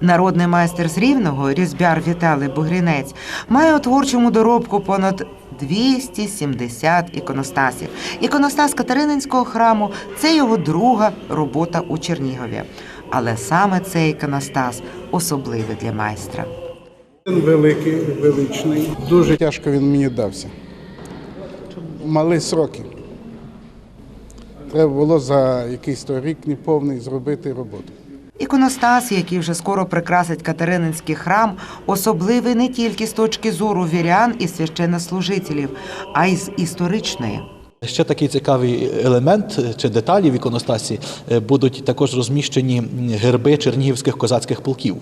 Народний майстер з Рівного, різьбяр Віталій Бугрінець, має у творчому доробку понад 270 іконостасів. Іконостас Катерининського храму це його друга робота у Чернігові. Але саме цей іконостас особливий для майстра. Він великий, величний. Дуже тяжко він мені дався. Малі сроки. Треба було за якийсь рік неповний зробити роботу. Іконостас, який вже скоро прикрасить Катерининський храм, особливий не тільки з точки зору вірян і священнослужителів, а й з історичної. Ще такий цікавий елемент чи деталі в іконостасі е, будуть також розміщені герби чернігівських козацьких полків.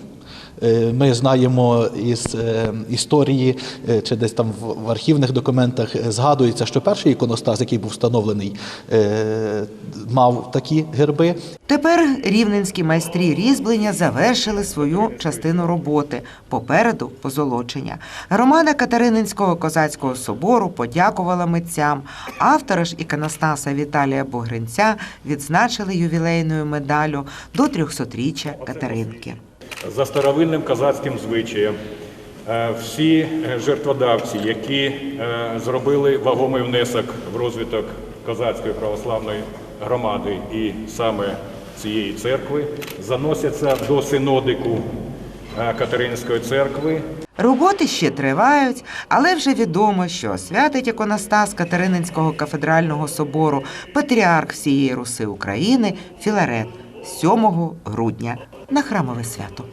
Е, Ми знаємо із е, історії е, чи десь там в архівних документах згадується, що перший іконостас, який був встановлений, мав такі герби. Тепер рівненські майстрі різьблення завершили свою частину роботи. Попереду позолочення. Громада Катерининського козацького собору подякувала митцям. Автора ж іконостаса Віталія Богринця відзначили ювілейною медаллю до 300-річчя Катеринки. За старовинним козацьким звичаєм. е, Всі е, жертводавці, які е, зробили вагомий внесок в розвиток козацької православної громади і саме цієї церкви, заносяться до синодику Катеринської церкви Роботи ще тривають, але вже відомо, що святить іконостас Катерининського кафедрального собору патріарх всієї Руси України Філарет 7 грудня на храмове свято.